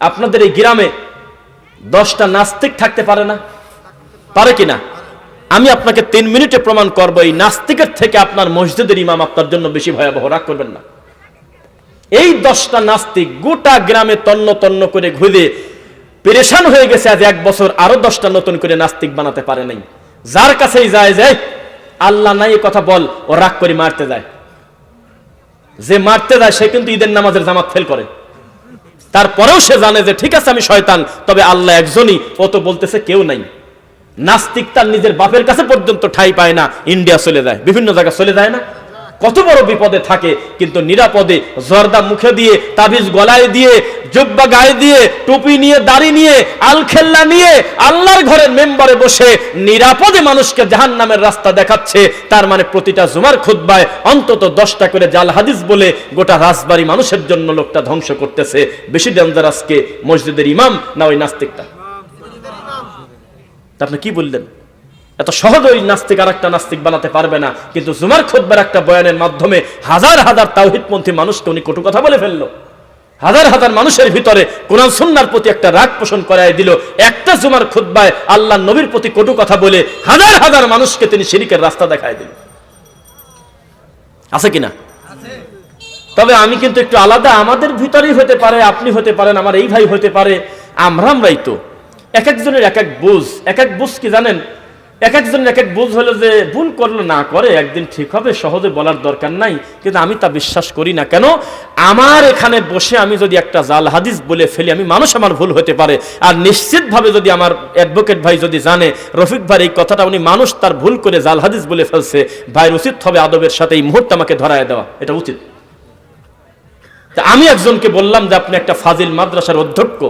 আপনাদের এই গ্রামে দশটা নাস্তিক থাকতে পারে না? পারে কিনা আমি আপনাকে তিন মিনিটে প্রমাণ করব, এই নাস্তিকের থেকে আপনার মসজিদের ইমাম আপনার জন্য বেশি ভয়াবহ। রাগ করবেন না। এই দশটা নাস্তিক গোটা গ্রামে তন্ন তন্ন করে ঘুরে পেরেশান হয়ে গেছে আজ এক বছর, আরও দশটা নতুন করে নাস্তিক বানাতে পারে নাই। যার কাছেই যায় যায় আল্লাহ নাই কথা বল, ও রাগ করে মারতে যায়। যে মারতে যায়, সে কিন্তু ঈদের নামাজের জামাত ফেল করে। তারপরেও সে জানে যে ঠিক আছে আমি শয়তান, তবে আল্লাহ একজনই। ও তো বলতেছে কেউ নাই। নাস্তিক তার নিজের বাপের কাছে পর্যন্ত ঠাই পায় না। ইন্ডিয়া চলে যায়, বিভিন্ন জায়গায় চলে যায় না। কত বড় বিপদে থাকে, কিন্তু নিরাপদে জর্দা মুখে দিয়ে, তাবিজ গলায় দিয়ে, জব্বা গায়ে দিয়ে, টুপি নিয়ে, দাড়ি নিয়ে, আলখেল্লা নিয়ে, আল্লাহর ঘরের মেম্বারে বসে নিরাপদে মানুষকে জাহান নামের রাস্তা দেখাচ্ছে। তার মানে প্রতিটা জুমার খুদ্বায় অন্তত দশটা করে জাল হাদিস বলে গোটা রাজবাড়ি মানুষের জন্য লোকটা ধ্বংস করতেছে। বেশি ডেঞ্জার আজকে মসজিদের ইমাম না ওই নাস্তিকটা? আপনি কি বললেন? এত সহজ ওই নাস্তিক আর একটা নাস্তিক বানাতে পারবে না। কিন্তু জুমার খুদ্বার একটা বয়ানের মাধ্যমে হাজার হাজার তাওহিদপন্থী মানুষকে উনি কটু কথা বলে ফেলল। হাজার হাজার মানুষের ভিতরে কোরআন সুন্নার প্রতি একটা রাগ পোষণ করায় দিল। একটা জুমার খুদ্বায় আল্লাহ নবীর প্রতি কটু কথা বলে হাজার হাজার মানুষকে তিনি শিরিকের রাস্তা দেখায় দিল। আছে কিনা? তবে আমি কিন্তু একটু আলাদা, আমাদের ভিতরেই হতে পারে, আপনি হতে পারেন, আমার এই ভাই হতে পারে আমরা আমরাই তো। এক একজনের এক এক বুঝ, এক এক বুঝ কি জানেন? এক একজন এক এক বুঝ হলো যে ভুল করল না করে, একদিন ঠিক হবে, সহজে বলার দরকার নাই, কিন্তু আমি তা বিশ্বাস করি না। কেন? আমার এখানে বসে আমি যদি একটা জাল হাদিস বলে ফেলি, আমি মানুষ আমার ভুল হতে পারে। আর নিশ্চিতভাবে যদি আমার অ্যাডভোকেট ভাই যদি জানে, রফিক ভাই, এই কথাটা উনি মানুষ তার ভুল করে জাল হাদিস বলে ফেলছে, ভাইয়ের উচিত হবে আদবের সাথে এই মুহূর্তে আমাকে ধরায় দেওয়া। এটা উচিত। আমি একজনকে বললাম যে, আপনি একটা ফাজিল মাদ্রাসার অধ্যক্ষ।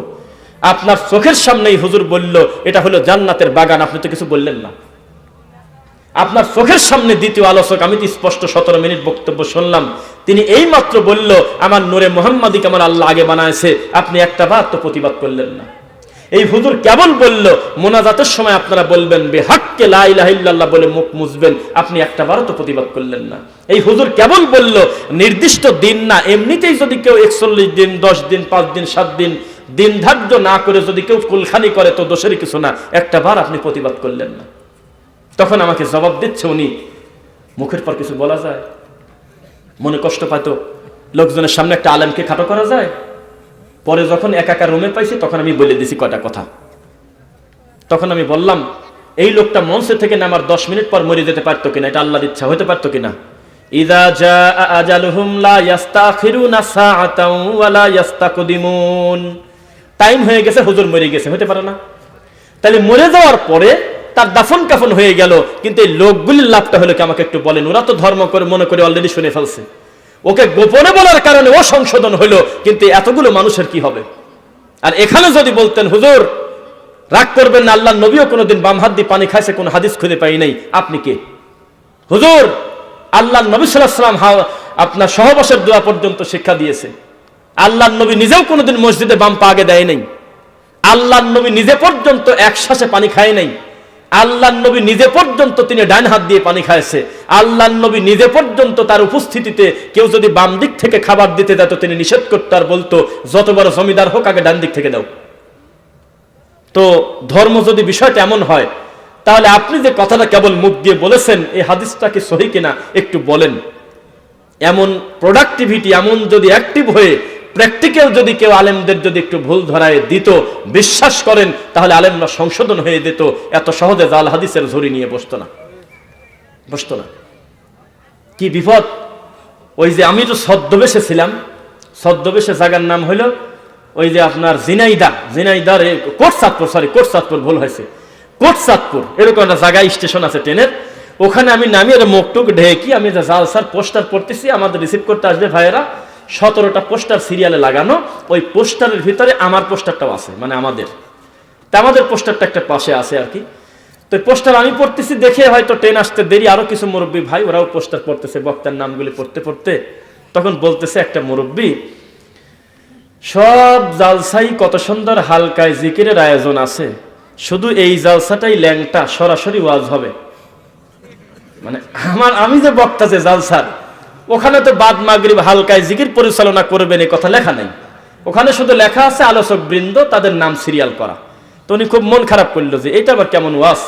আপনার চোখের সামনেই হুজুর বলল, এটা হলো জান্নাতের বাগান, আপনি তো কিছু বললেন না। আপনার চোখের সামনে দ্বিতীয় আলোচক, আমি তো স্পষ্ট সতেরো মিনিট বক্তব্য শুনলাম। তিনি এই মাত্র বলল, আমার নূরে মোহাম্মদিক আমার আল্লাহ আগে বানায়ছে আপনি একটা বার তো প্রতিবাদ করলেন না। এই হুজুর কেবল বলল, মোনাজাতের সময় আপনারা বলবেন বে হাক্কে লাইলাহিল্লাহ বলে মুখ মুছবেন, আপনি একটা বারও তো প্রতিবাদ করলেন না। এই হুজুর কেবল বলল, নির্দিষ্ট দিন না, এমনিতেই যদি কেউ একচল্লিশ দিন, দশ দিন, পাঁচ দিন, সাত দিন দিন ধার্য না করে যদি কেউ কুলখানি করে, তো দোষের কিছু না। একটা বার আপনি প্রতিবাদ করলেন না। তখন আমাকে জবাব দিচ্ছে উনি। মুখের পর কিছু বলা যায়। মনে কষ্ট পাইতো। লোকজনের সামনে একটা আলেমকে খাটো করা যায়। পরে যখন একাকার রুমে পাইছি, তখন আমি বলে দিছি কটা কথা। তখন আমি বললাম, এই লোকটা মঞ্চে থেকে নামার দশ মিনিট পর মরে যেতে পারতো কিনা? এটা আল্লাহর ইচ্ছা হতে পারতো কিনা? ইদা জা আজালুহুম টাইম হয়ে গেছে, হুজুর মরে গেছে, হতে পারে না। তাহলে মরে যাওয়ার পরে তার দাফন কাফন হয়ে গেল, কিন্তু এই লোকগুলির লাভটা হলো কি আমাকে একটু বলেন? ওরা তো ধর্ম করে, মনে করে অলরেডি শুনে ফেলছে। ওকে গোপনে বলার কারণে ও সংশোধন হলো, কিন্তু এতগুলো মানুষের কি হবে? আর এখানে যদি বলতেন, হুজুর, রাগ করবেন না আল্লাহ নবীও কোনোদিন বাম হাত দিয়ে পানি খাইছে, কোন হাদিস খুঁজে পাই নাই। আপনি কে? হুজুর আল্লাহ নবী সাল্লাহ সাল্লাম আপনার সহবাসের দোয়া পর্যন্ত শিক্ষা দিয়েছে। আল্লাহ নবী নিজেও কোনোদিন মসজিদে বাম পা আগে দেয় নাই। আল্লাহ নবী নিজে পর্যন্ত এক শ্বাসে পানি খায় নাই। আল্লাহ নবী নিজে পর্যন্ত তিনি ডান হাত দিয়ে পানি খাইছে। আল্লাহ নবী নিজে পর্যন্ত তার উপস্থিতিতে কেউ যদি বাম দিক থেকে খাবার দিতে যেত তিনি নিষেধ করতো আর বলতো, যত বড় জমিদার হোক, আগে ডান দিক থেকে দাও। তো ধর্ম যদি বিষয়টা এমন হয়, তাহলে আপনি যে কথাটা কেবল মুখ দিয়ে বলেছেন, এই হাদিসটা কি সহি কিনা একটু বলেন। এমন প্রোডাক্টিভিটি এমন যদি অ্যাক্টিভ হয়ে প্র্যাকটিক্যাল যদি কেউ আলেমদের যদি একটু ভুল ধরায় দিত, বিশ্বাস করেন, তাহলে আলেমরা সংশোধন হয়ে দিত এত সহজে জাল হাদিসের ঝুড়ি নিয়ে বসতো না। বসতো না। কি বিপদ? ওই যে আমি তো ছদ্মবেশে ছিলাম। ছদ্মবেশে জায়গার নাম হইল, ওই যে আপনার জিনাইদা। জিনাইদার কোটসাদপুর সরি কোটসাদপুর ভুল হয়েছে। কোটসাদপুর, এরকম একটা জায়গায় স্টেশন আছে ট্রেনের। ওখানে আমি নামিয়ে মুখটুক ঢেকি আমি যে জালসার পোস্টার পড়তেছি, আমাদের রিসিভ করতে আসবে ভাইয়েরা। সতেরোটা পোস্টার সিরিয়ালে লাগানো, ওই পোস্টারের ভিতরে আমার পোস্টারটাও আছে মানে আমাদের। তা আমাদের পোস্টারটা একটা পাশে আছে আর কি। তো পোস্টার আমি পড়তেছি দেখে হয়তো ট্রেন আসতে দেরি। আরও কিছু মুরব্বী ভাই, ওরাও পোস্টার পড়তেছে, বক্তার নামগুলি পড়তে পড়তে। তখন বলতেছে একটা মুরব্বী, সব জালসাই কত সুন্দর হালকায় জিকিরের আয়োজন আছে। শুধু এই জালসাটাই ল্যাংটা, সরাসরি ওয়াজ হবে। মানে আমার, আমি যে বক্তা যে জালসার ওখানে তো বাদ মাগরিব হালকায় জিকির পরিচালনা করবেন এই কথা লেখা নেই। ওখানে শুধু লেখা আছে, আলোচক বৃন্দ, তাদের নাম সিরিয়াল করা। তো উনি খুব মন খারাপ করল যে এটা আবার কেমন ওয়াজ?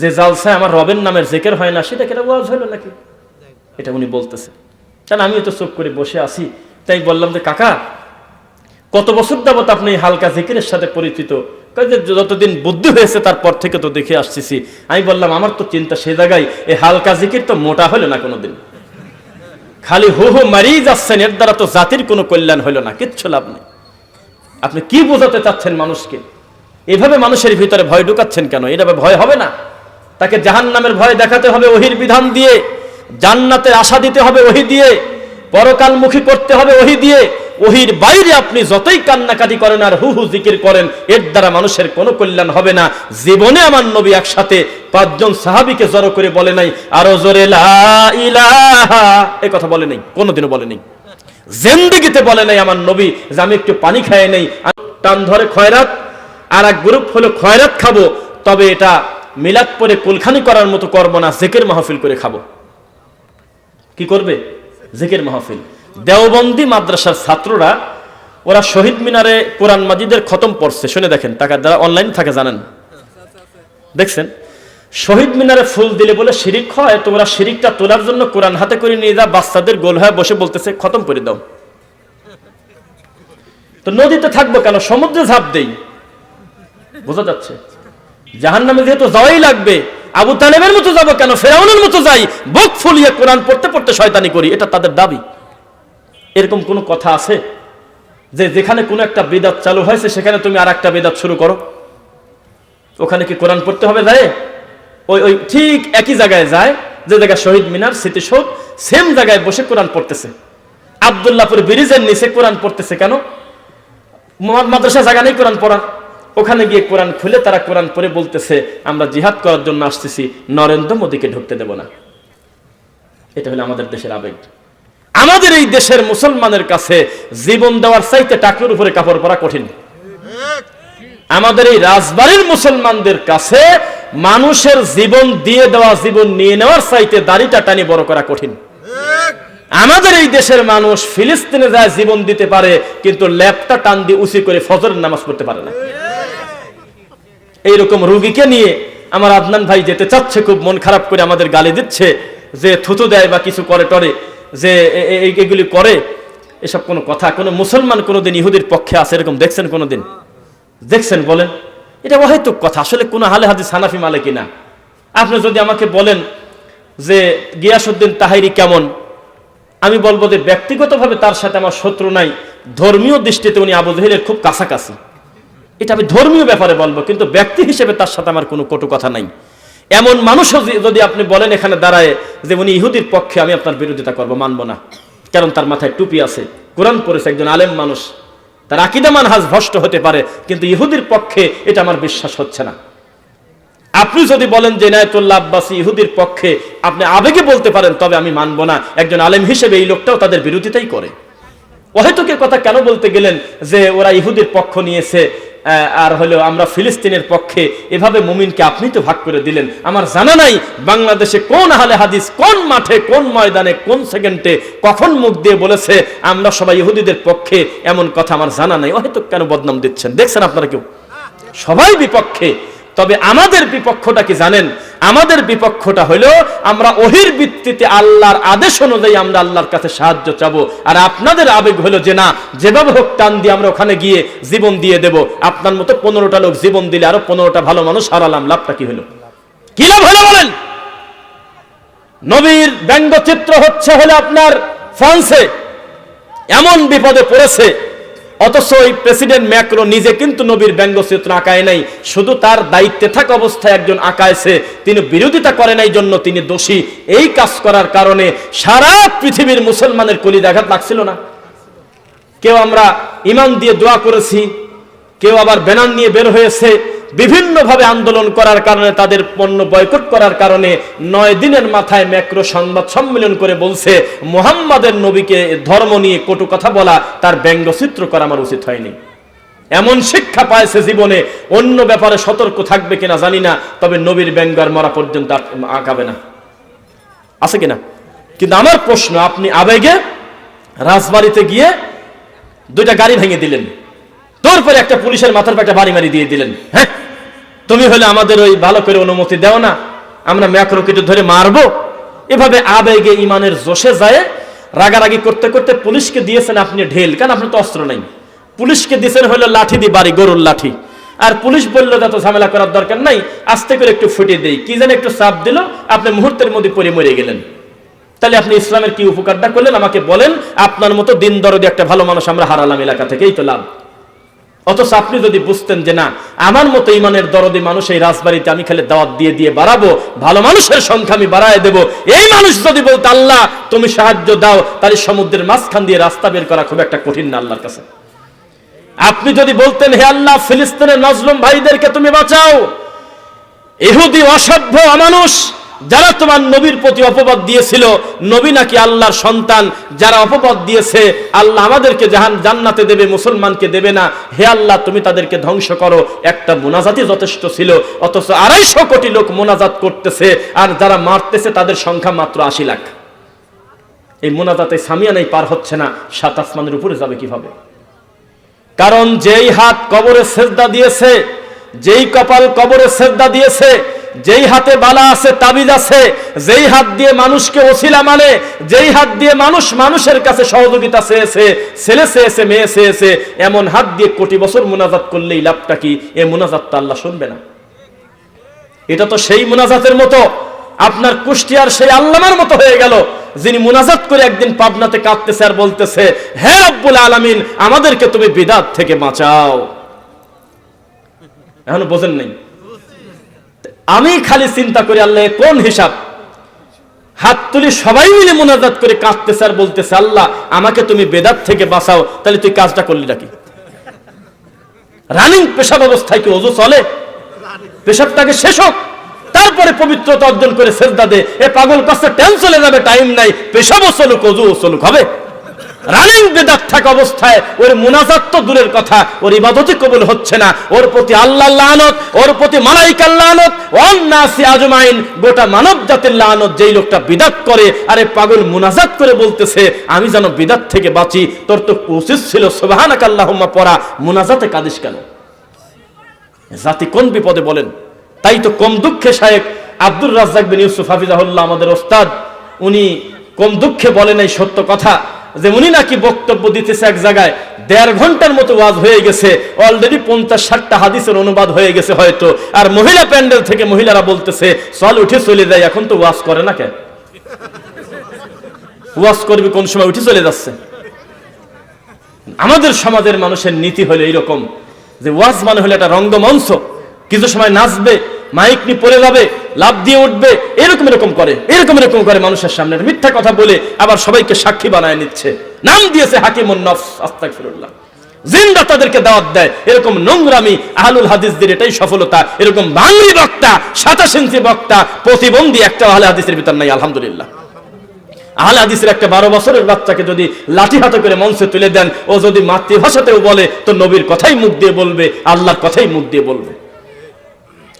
যে জালসায় আমার রবের নামের জেকের হয় না, সেটা কেন ওয়াজ হলো নাকি? এটা উনি বলতেছে। কেন, আমিও তো চোখ করে বসে আছি। তাই বললাম যে, কাকা, কত বছর যাবত আপনি হালকা জিকিরের সাথে পরিচিত? যতদিন বুদ্ধি হয়েছে, তারপর থেকে তো দেখে আসতেছি। আমি বললাম, আমার তো চিন্তা সে জায়গায় এই হালকা জিকির তো মোটা হলো না কোনোদিন। খালি হু হু মারিয়ে যাচ্ছেন এর দ্বারা তো জাতির কোনো কল্যাণ হইল না, কিচ্ছু লাভ নেই। আপনি কি বোঝাতে চাচ্ছেন মানুষকে? এভাবে মানুষের ভিতরে ভয় ঢুকাচ্ছেন কেন? এভাবে ভয় হবে না? তাকে জাহান নামের ভয় দেখাতে হবে ওহির বিধান দিয়ে, জান্নাতের আশা দিতে হবে ওহি দিয়ে, পরকালমুখী করতে হবে ওহি দিয়ে ওহির বাইরে আপনি যতই কান্নাকাটি করেন আর হু হু জিকির করেন, এর দ্বারা মানুষের কোনো কল্যাণ হবে না। জীবনে আমার নবী একসাথে পাঁচজন সাহাবিকে জড়ো করে বলে নাই, আরও জোরে এ কথা বলে নাই, কোনোদিনও বলে নাই। জেন্দিগিতে বলে নাই আমার নবী যে আমি একটু পানি খাই নেই টান ধরে খয়রাত আর এক গ্রুপ হলো খয়রাত খাব, তবে এটা মিলাদ পরে কুলখানি করার মতো করব না, জেকের মাহফিল করে খাব। কি করবে? জেকের মাহফিল। দেওবন্দি মাদ্রাসার ছাত্ররা, ওরা শহীদ মিনারে কোরআন মাজিদের খতম পড়ছে। শুনে দেখেন টাকা যারা অনলাইন থাকে, জানেন? দেখছেন? শহীদ মিনারে ফুল দিলে বলে শিরিক হয়, তোমরা শিরিকটা তোলার জন্য কোরআন হাতে করে নিয়ে যা, বাচ্চাদের গোল হয়ে বসে বলতেছে, খতম করে দাও। তো নদীতে থাকব কেন? সমুদ্রে ঝাঁপ দেই। বোঝা যাচ্ছে? জাহান নামে যেহেতু যাওয়াই লাগবে, আবু তালেবের মতো যাব কেন? ফেরাউনের মতো যাই, বুক ফুলিয়ে কোরআন পড়তে পড়তে শয়তানি করি, এটা তাদের দাবি। এরকম কোনো কথা আছে? যে যেখানে কোনো একটা বেদাত চালু হয়েছে সেখানে তুমি আর একটা বেদাত শুরু করো। ওখানে কি কোরআন পড়তে হবে যায়? ওই ওই ঠিক একই জায়গায় যায়, যে জায়গায় শহীদ মিনার, স্মৃতিসৌধ সেম জায়গায় বসে কোরআন পড়তেছে। আবদুল্লাপুর ব্রিজের নিচে কোরআন পড়তেছে কেন? মাদ্রাসা জায়গা নেই কোরআন পড়ার। ওখানে গিয়ে কোরআন খুলে তারা কোরআন পড়ে বলতেছে, আমরা জিহাদ করার জন্য আসতেছি, নরেন্দ্র মোদীকে ঢুকতে দেব না। এটা হলো আমাদের দেশের আবেগ। আমাদের এই দেশের মুসলমানের কাছে জীবন দেওয়ার চাইতে টাকুর উপরে কাপড় পরা কঠিন। আমাদের এই রাজবাড়ির মুসলমানদের কাছে মানুষের জীবন দিয়ে দেওয়া, জীবন নিয়ে নেওয়ার চাইতে দাড়িটা টানি বড় করা কঠিন। আমাদের এই দেশের মানুষ ফিলিস্তিনে যায় জীবন দিতে পারে, কিন্তু ল্যাপটা টান দিয়ে উঁচি করে ফজরের নামাজ পড়তে পারে না। এইরকম রুগীকে নিয়ে আমার আদনান ভাই যেতে চাচ্ছে, খুব মন খারাপ করে আমাদের গালি দিচ্ছে, যে থুতু দেয় বা কিছু করে টরে যে এগুলি করে, এসব কোনো কথা, কোনো মুসলমান কোনোদিন ইহুদির পক্ষে আছে এরকম দেখছেন কোনোদিন? দেখছেন বলেন? এটা অহেতুক কথা, আসলে কোনো হালে হাদিস হানাফি মালে কিনা? আপনি যদি আমাকে বলেন যে গিয়াসুদ্দিন তাহাইরি কেমন? আমি বলব যে ব্যক্তিগতভাবে তার সাথে আমার শত্রু নাই, ধর্মীয় দৃষ্টিতে উনি আবু জহিলের খুব কাছাকাছি। এটা আমি ধর্মীয় ব্যাপারে বলব, কিন্তু ব্যক্তি হিসেবে তার সাথে আমার কোনো কটু কথা নাই। এমন মানুষও যদি- আপনি বলেন এখানে দাঁড়ায় যে উনি ইহুদির পক্ষে, আমি আপনার বিরোধিতা করব, মানবো না। কারণ তার মাথায় টুপি আছে, কোরআন পড়েছে একজন আলেম মানুষ। তার আকিদা মানহাজ ভ্রষ্ট হতে পারে, কিন্তু ইহুদির পক্ষে এটা আমার বিশ্বাস হচ্ছে না। আপনি যদি বলেন যে নায়তুল্লাহ আব্বাসী ইহুদির পক্ষে আপনি আবেগে বলতে পারেন, তবে আমি মানবো না। একজন আলেম হিসেবে এই লোকটাও তাদের বিরোধিতাই করে। অহেতুকের কথা কেন বলতে গেলেন যে ওরা ইহুদির পক্ষ নিয়েছে? আর হলো আমরা ফিলিস্তিনের পক্ষে এভাবে মুমিনকে আপনি তো ভাগ করে দিলেন। আমার জানা নাই বাংলাদেশে কোন হালে হাদিস কোন মাঠে, কোন ময়দানে, কোন সেকেন্ডে কখন মুখ দিয়ে বলেছে, আমরা সবাই ইহুদিদের পক্ষে এমন কথা আমার জানা নাই। অহেতুক কেন বদনাম দিচ্ছেন? দেখছেন আপনারা কেউ? সবাই বিপক্ষে। তবে আমাদের বিপক্ষটা কি জানেন? আমাদের বিপক্ষটা হলো আমরা ওহির ভিত্তিতে আল্লাহর আদেশ অনুযায়ী আমরা আল্লাহর কাছে সাহায্য চাবো। আর আপনাদের আবেগ হলো যে না, যেভাবে হোক টান দিয়ে আমরা ওখানে গিয়ে জীবন দিয়ে দেব। আপনার মতো পনেরোটা লোক জীবন দিলে আরও পনেরোটা ভালো মানুষ হারালাম, লাভটা কি হলো? কি লাভ হলো বলেন? নবীর ব্যঙ্গচিত্র হচ্ছে হলো আপনার ফ্রান্সে। এমন বিপদে পড়েছে অথচ ওই প্রেসিডেন্ট ম্যাক্রো নিজে কিন্তু নবীর ব্যঙ্গচিত্র আঁকায় নাই। শুধু তার দায়িত্বে থাকা অবস্থায় একজন আঁকায়ছে তিনি বিরোধিতা করে নাই জন্য তিনি দোষী। এই কাজ করার কারণে সারা পৃথিবীর মুসলমানের কলি কলিদাঘাত লাগছিল না। কেউ আমরা ইমান দিয়ে দোয়া করেছি, কেউ আবার ব্যানার নিয়ে বের হয়েছে। বিভিন্নভাবে আন্দোলন করার কারণে, তাদের পণ্য বয়কট করার কারণে নয় দিনের মাথায় ম্যাক্রো সংবাদ সম্মেলন করে বলছে, মোহাম্মদের নবীকে ধর্ম নিয়ে কটু কথা বলা তার ব্যঙ্গচিত্র করা আমার উচিত হয়নি। এমন শিক্ষা পাইছে জীবনে, অন্য ব্যাপারে সতর্ক থাকবে কিনা জানি না, তবে নবীর ব্যঙ্গার মরা পর্যন্ত আঁকাবে না। আছে কিনা? কিন্তু আমার প্রশ্ন, আপনি আবেগে রাজবাড়িতে গিয়ে দুইটা গাড়ি ভেঙে দিলেন। তারপরে একটা পুলিশের মাথার পর একটা বাড়ি মারি দিয়ে দিলেন। হ্যাঁ? তুমি হলে আমাদের ওই ভালো করে অনুমতি দাও না। আমরা ম্যাক্রো কেটে ধরে মারবো। এভাবে আবেগে ইমানের জোশে যায়। রাগারাগি করতে করতে পুলিশকে দিয়েছেন আপনি ঢেল। কারণ আপনার তো অস্ত্র নাই। পুলিশকে দিয়েছেন হলো লাঠি দি বাড়ি, গরুর লাঠি। আর পুলিশ বলল, এত ঝামেলা করার দরকার নাই। আস্তে করে একটু ফুটিয়ে দেই। কি যেন একটু চাপ দিল। আপনি মুহূর্তের মধ্যে পরে মরে গেলেন। তাহলে আপনি ইসলামের কি উপকারটা করলেন? আমাকে বলেন, আপনার মতো দিন দরদি একটা ভালো মানুষ আমরা হারালাম এলাকা থেকেই তো লাভ। অথচ আপনি যদি বুঝতেন যে না, আমার মতো ইমানের দরদি মানুষ এই রাজবাড়িতে আমি খালি দাওয়াত দিয়ে দিয়ে বাড়াবো, ভালো মানুষের সংখ্যা আমি বাড়ায় দেব, এই মানুষ যদি বলতো, আল্লাহ, তুমি সাহায্য দাও তাহলে সমুদ্রের মাঝখান দিয়ে রাস্তা বের করা খুব একটা কঠিন না আল্লাহর কাছে। আপনি যদি বলতেন, হে আল্লাহ, ফিলিস্তিনের নজলুম ভাইদেরকে তুমি বাঁচাও, এহুদি অসভ্য অমানুষ যারা তোমার নবীর প্রতি অপবাদ দিয়েছিল, নবী নাকি আল্লাহর সন্তান, যারা অপবাদ দিয়েছে, আল্লাহ আমাদেরকে জাহান, জান্নাতে দেবে, মুসলমানকে দেবে না। হে আল্লাহ, তুমি তাদেরকে ধ্বংস করো। একটা মোনাজাতই যথেষ্ট ছিল, অথচ আড়াইশো কোটি লোক মোনাজাত করতেছে, আর যারা মারতেছে তাদের সংখ্যা মাত্র আশি লাখ। এই মোনাজাতে সামিয়ানাই পার হচ্ছে না, সাত আসমানের উপরে যাবে কীভাবে? কারণ যেই হাত কবরে সেজদা দিয়েছে, যেই কপাল কবরে সেজদা দিয়েছে যেই হাতে বালা আছে, তাবিজ আছে, যেই হাত দিয়ে মানুষকে ওসিলা মানে যেই হাত দিয়ে মানুষ মানুষের কাছে সহযোগিতা চেয়েছে, ছেলে চেয়েছে, মেয়ে চেয়েছে, এমন হাত দিয়ে কোটি বছর মোনাজাত করলেই লাভটা কি? এ মোনাজাত তো আল্লাহ শুনবে না। এটা তো সেই মোনাজাতের মতো। আপনার কুষ্টিয়ার সেই আল্লামার মতো হয়ে গেল, যিনি মুনাজাত করে একদিন পাবনাতে কাঁদতেছে আর বলতেছে, হে রব্বুল আলামিন, আমাদেরকে তুমি বিদাত থেকে বাঁচাও। এখনও বোঝেন নাই। আমি খালি চিন্তা করি, আল্লাহ কোন হিসাব? হাত তুলি সবাই মিলে মোনাজাত করে কাঁদতেছে আর বলতেছে, আল্লাহ, আমাকে তুমি বেদাত থেকে বাঁচাও, তাহলে তুই কাজটা করলি নাকি? রানিং পেশাব অবস্থায় কি অজু চলে? পেশাবটাকে শেষ হোক। তারপরে পবিত্রতা অর্জন করে সেজদা দে। এ পাগল কাছে টেন চলে যাবে, টাইম নাই, পেশাবও চলুক অজু চলুক, হবে? রানিং বেদাত থাকা অবস্থায়, ওর মুনাজাত তো দূরের কথা, ওর ইবাদতই কবুল হচ্ছে না। ওর প্রতি আল্লাহ লানত, ওর প্রতি মালাইকার লানত, অন্নাসি আজমাইন, গোটা মানব জাতির লানত, যেই লোকটা বিদাত করে, আরে পাগল মুনাজাত করে বলতেছে, আমি যেন বিদাত থেকে বাঁচি, তোর তো উচিত ছিল, সুবহানাক আল্লাহুম্মা, পড়া। মুনাজাতে কাদিস কেন? জাতি কোন বিপদে বলেন? তাই তো কম দুঃখে শায়েক আব্দুর রাজ্জাক বিন ইউসুফ হাফিজাহুল্লাহ, আমাদের ওস্তাদ, উনি কম দুঃখে বলেন এই সত্য কথা। যে উনি নাকি বক্তব্য দিতেছে এক জায়গায়, দেড় ঘণ্টার মতো ওয়াজ হয়ে গেছে অলরেডি পঞ্চাশ ষাটটা হাদিসের অনুবাদ হয়ে গেছে হয়তো। আর মহিলা প্যান্ডেল থেকে মহিলারা বলতেছে চল উঠে চলে যায়, এখন তো ওয়াজ করে না কেন? ওয়াজ করবে কোন সময়, উঠে চলে যাচ্ছে। আমাদের সমাজের মানুষের নীতি হলো এইরকম, যে ওয়াজ মানে হলো একটা রঙ্গমঞ্চ। কিছু সময় নাচবে, মাইক নিয়ে পড়ে যাবে লাভ দিয়ে উঠবে, এরকম এরকম করে, এরকম এরকম করে মানুষের সামনে। মিথ্যা কথা বলে আবার সবাইকে সাক্ষী বানায় নিচ্ছে। নাম দিয়েছে হাকিমুন নফস জিন্দা তাদেরকে দাওয়াত দেয়। এরকম নোংরামি আহলুল হাদিসদের, এটাই সফলতা। এরকম বাঙালি বক্তা, সাতাশ ইঞ্চি বক্তা, প্রতিবন্ধী একটা আহলে হাদিসের ভিতর নাই, আলহামদুলিল্লাহ। আহলে হাদিসের একটা বারো বছরের বাচ্চাকে যদি লাঠি হাতে করে মঞ্চে তুলে দেন, ও যদি মাতৃভাষাতেও বলে, তো নবীর কথাই মুখ দিয়ে বলবে, আল্লাহর কথাই মুখ দিয়ে বলবে।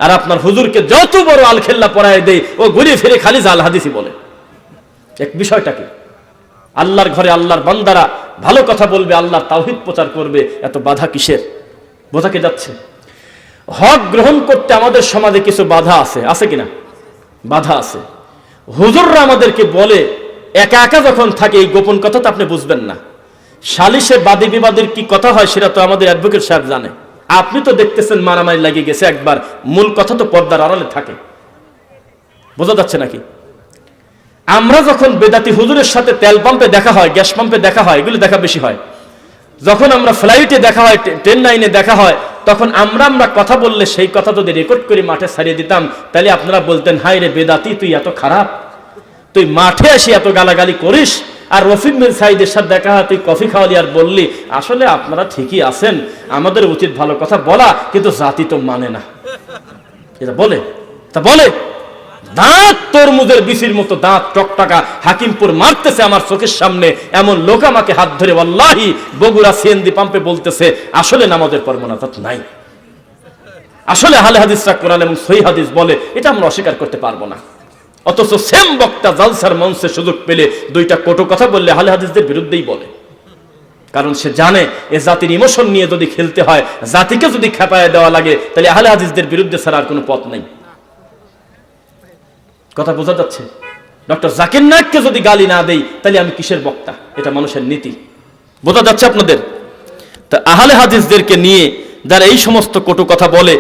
আর আপনার হুজুরকে যত বড় আলখেল্লা পড়ায় দেয় ও ঘুরে ফিরে খালি জাল হাদিসি বলে। এক বিষয়টা কি? আল্লাহর ঘরে আল্লাহর বান্দারা ভালো কথা বলবে, আল্লাহর তাওহিদ প্রচার করবে, এত বাধা কিসের? বোঝা কি যাচ্ছে? হক গ্রহণ করতে আমাদের সমাজে কিছু বাধা আছে আছে কিনা? বাধা আছে। হুজুররা আমাদেরকে বলে, একা একা যখন থাকে, এই গোপন কথা তো আপনি বুঝবেন না। সালিশে বাদী বিবাদের কি কথা হয়, সেটা তো আমাদের অ্যাডভোকেট সাহেব জানে। আপনি তো দেখতেছেন মারামারি লাগিয়ে গেছে একবার। মূল কথা তো পর্দার আড়ালে থাকে। বোঝা যাচ্ছে নাকি? আমরা যখন বেদাতি হুজুরের সাথে তেল পাম্পে দেখা হয়, গ্যাস পাম্পে দেখা হয়, এগুলো দেখা বেশি হয়। যখন আমরা ফ্লাইটে দেখা হয় ট্রেন লাইনে দেখা হয়, তখন আমরা আমরা কথা বললে সেই কথা যদি রেকর্ড করে মাঠে ছাড়িয়ে দিতাম, তাহলে আপনারা বলতেন হাই রে বেদাতি, তুই এত খারাপ। তুই মাঠে এসে এত গালাগালি করিস আর রফিক বিন সাইদের সাথে দেখা হয়, তুই কফি খাওয়ালি আর বললি, আসলে আপনারা ঠিকই আছেন, আমাদের উচিত ভালো কথা বলা, কিন্তু জাতি তো মানে না। এটা বলে, তা বলে, দাঁত তরমুজের বিসির মতো দাঁত টকটাকা, হাকিমপুর মারতেছে আমার চোখের সামনে, এমন লোক আমাকে হাত ধরে, ওয়াল্লাহি, বগুড়া সিএনজি পাম্পে বলতেছে, আসলে নামাজের পর মোনাজাত নাই। আসলে হালে হাদিসরা কোরআন এবং সহি হাদিস বলে, এটা আমরা অস্বীকার করতে পারব না। অথচ সেম বক্তা জালসার মঞ্চে সুযোগ পেলে দুইটা কটু কথা বললে হালে হাদিসদের বিরুদ্ধেই বলে। কারণ সে জানে, এ জাতির ইমোশন নিয়ে যদি খেলতে হয়, জাতিকে যদি খেপায় দেওয়া লাগে, তাহলে আহলে হাদিসদের বিরুদ্ধে ছাড়া আর কোনো পথ নেই। কথা বোঝা যাচ্ছে? ডক্টর জাকির নায়ককে যদি গালি না দেই, তাহলে আমি কিসের বক্তা? এটা মানুষের নীতি। বোঝা যাচ্ছে আপনাদের? তা আহলে হাদিসদেরকে নিয়ে যারা এই সমস্ত কটু কথা বলে